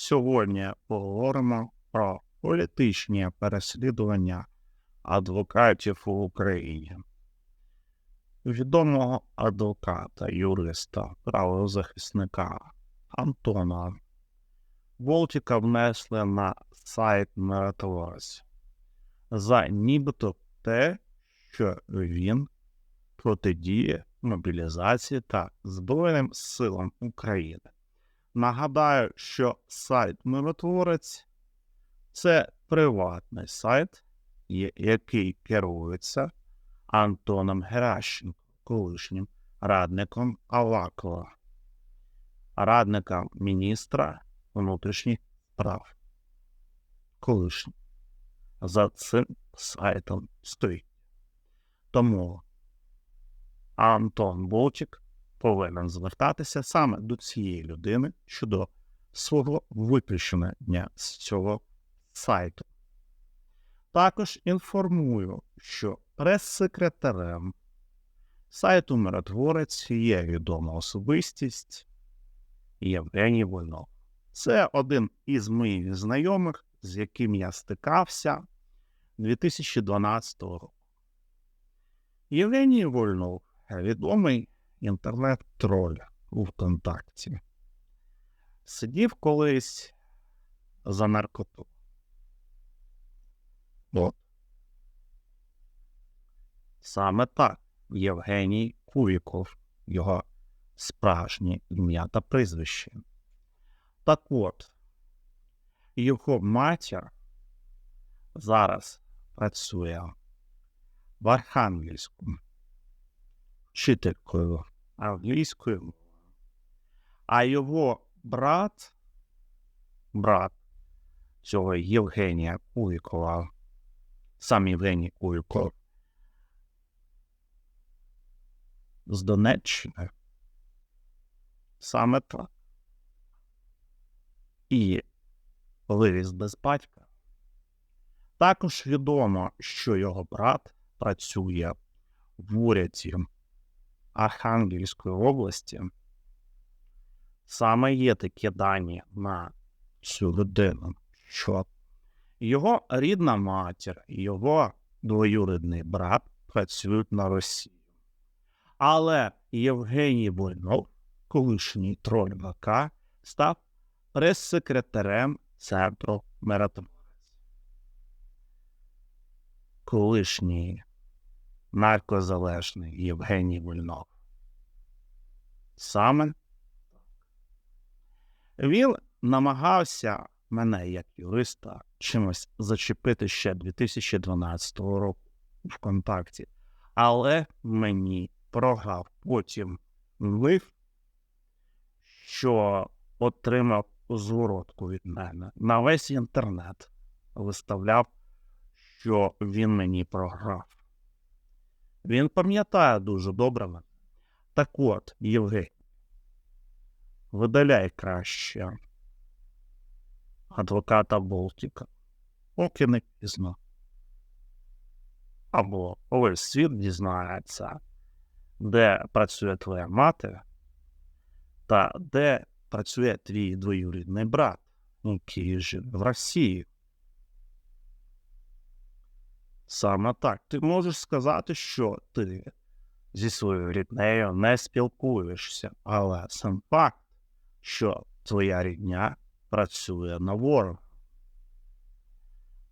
сьогодні поговоримо про політичні переслідування адвокатів у Україні. Відомого адвоката, юриста, правозахисника Антона Волтіка внесли на сайт Миротворць за нібито те, що він протидіє мобілізації та Збройним силам України. Нагадаю, що сайт Миротворець це приватний сайт, який керується Антоном Геращенко, колишнім радником Авакова, радником міністра внутрішніх справ. Колишнім. За цим сайтом стоїть. Тому Антон Болчик повинен звертатися саме до цієї людини щодо свого виключення з цього сайту. Також інформую, що прес-секретарем сайту Миротворець є відома особистість Євгеній Вольнов. Це один із моїх знайомих, з яким я стикався 2012 року. Євгеній Вольнов відомий інтернет-троль у ВКонтакті. Сидів колись за наркоту. От. Саме так Євгеній Кувіков, його справжнє ім'я та прізвище. Так от, його матір зараз працює в Архангельську вчителькою англійської мови. А його брат, брат цього Євгенія Куликова, сам Євгеній Куликов, з Донеччини. Саме так. І виріс без батька. Також відомо, що його брат працює в уряді Архангельської області. Саме є такі дані на цю людину, що його рідна матір і його двоюрідний брат працюють на Росію. Але Євгеній Вольнов, колишній троль ВК, став прес-секретарем центру Миротворець. Колишній наркозалежний Євгеній Вольнов. Саме. Він намагався мене, як юриста, чимось зачепити ще 2012 року ВКонтакті, але мені програв потім лив, що отримав зворотку від мене. На весь інтернет виставляв, що він мені програв. Він пам'ятає дуже добре мене. Так от, Євгеній, видаляй краще адвоката Болтіка, поки не пізно. Або весь світ дізнається, де працює твоя мати, та де працює твій двоюрідний брат, який живе в Росії. Саме так. Ти можеш сказати, що ти зі своєю ріднею не спілкуєшся, але сам факт, що твоя рідня працює на ворога.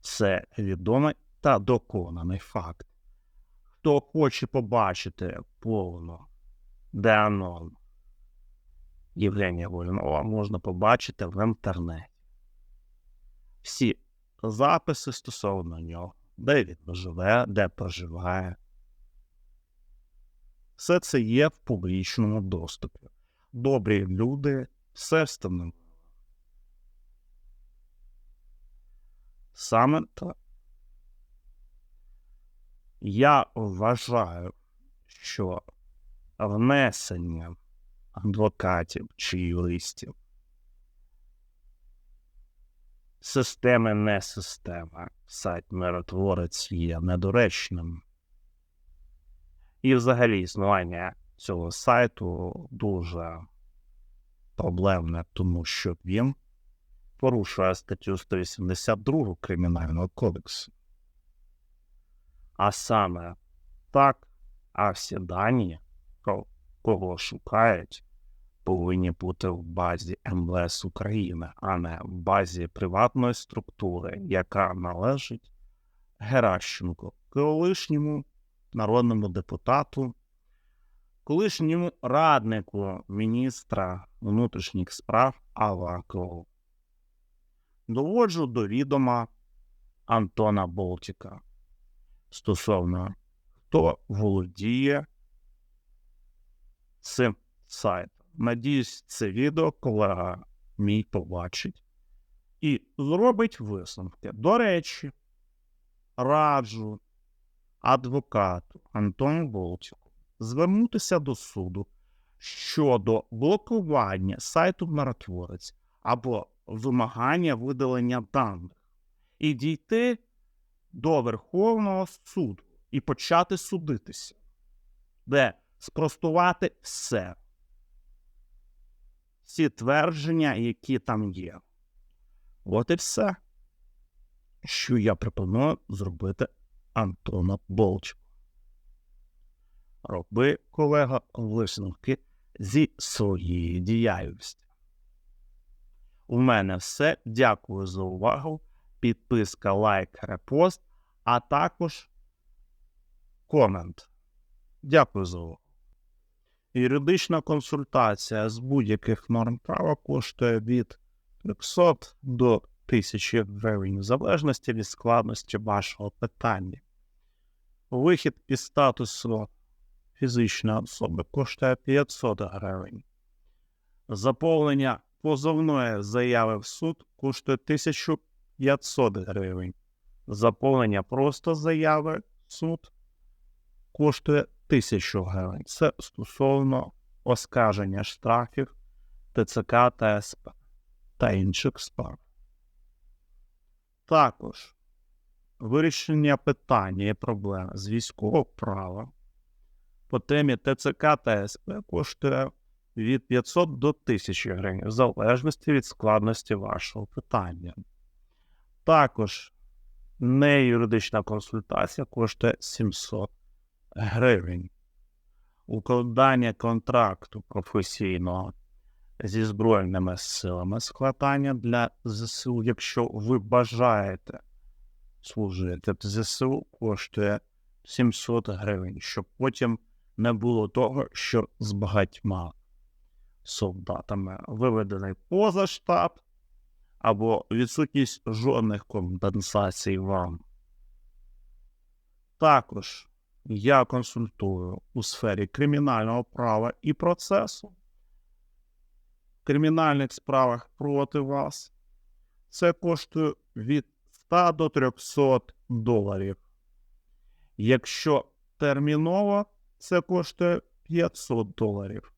Це відомий та доконаний факт. Хто хоче побачити повно ДНО Євгенія Вольнова, можна побачити в інтернеті. Всі записи стосовно нього, де він живе, де проживає. Все це є в публічному доступі. Добрі люди все встановили. Саме так. Я вважаю, що внесення адвокатів чи юристів системи не система. Сайт миротворець є недоречним. І взагалі існування цього сайту дуже проблемне, тому що він порушує статтю 182 Кримінального кодексу. А саме так, а всі дані, кого шукають, повинні бути в базі МВС України, а не в базі приватної структури, яка належить Геращенку, колишньому народному депутату, колишньому раднику міністра внутрішніх справ Авакову. Доводжу до відома Антона Болтіка стосовно хто володіє цим сайтом. Надіюсь, це відео колега мій побачить і зробить висновки. До речі, раджу адвокату Антону Болтіку звернутися до суду щодо блокування сайту миротворець або вимагання видалення даних і дійти до Верховного суду і почати судитися, де спростувати все, всі твердження, які там є. От і все, що я пропоную зробити Антона Болчу. Роби, колега, висновки зі своєї діяльності. У мене все. Дякую за увагу. Підписка, лайк, репост, а також комент. Дякую за увагу. Юридична консультація з будь-яких норм права коштує від 300 до 1000 гривень, в залежності від складності вашого питання. Вихід із статусу фізичної особи коштує 500 гривень. Заповнення позовної заяви в суд коштує 1500 гривень. Заповнення просто заяви в суд коштує 1000 гривень. Це стосовно оскарження штрафів ТЦК та СП та інших справ. Також вирішення питання і проблем з військового права по темі ТЦК та СП коштує від 500 до 1000 гривень, в залежності від складності вашого питання. Також неюридична консультація коштує 700 гривень. Укладання контракту професійного зі Збройними силами складання для ЗСУ, якщо ви бажаєте служити в ЗСУ, коштує 700 гривень, щоб потім не було того, що з багатьма солдатами виведений поза штаб або відсутність жодних компенсацій вам. Також я консультую у сфері кримінального права і процесу. Кримінальних справах проти вас це коштує від 100 до 300 доларів. Якщо терміново, це коштує 500 доларів.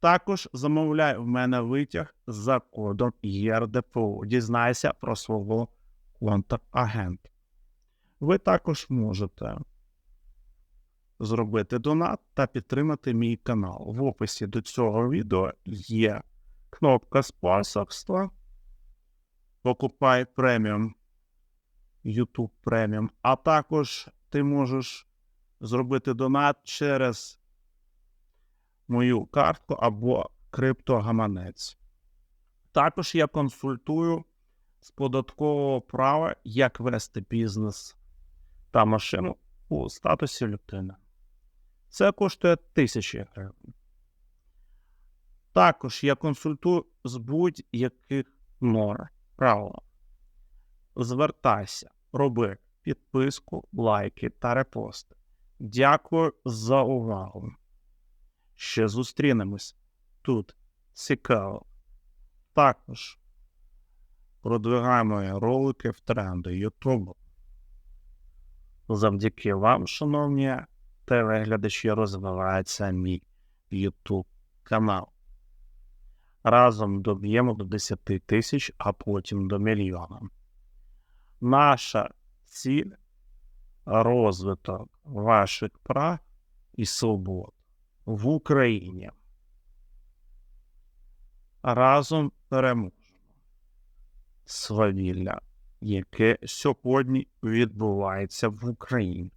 Також замовляй в мене витяг за кодом ЄРДПУ. Дізнайся про свого контрагента. Ви також можете зробити донат та підтримати мій канал. В описі до цього відео є кнопка спонсорства. Покупай преміум YouTube преміум, а також ти можеш зробити донат через мою картку або криптогаманець. Також я консультую з податкового права, як вести бізнес та машину у статусі людини. Це коштує тисячі гривень. Також я консультую з будь-яких норм правил. Звертайся, роби підписку, лайки та репости. Дякую за увагу. Ще зустрінемось тут. Цікаво. Також продвигаємо ролики в тренди YouTube. Завдяки вам, шановні телеглядачі, розвивається мій YouTube канал. Разом доб'ємо до 10 тисяч, а потім до мільйона. Наша ціль розвиток ваших прав і свобод в Україні. Разом переможемо. свавілля, яке сьогодні відбувається в Україні.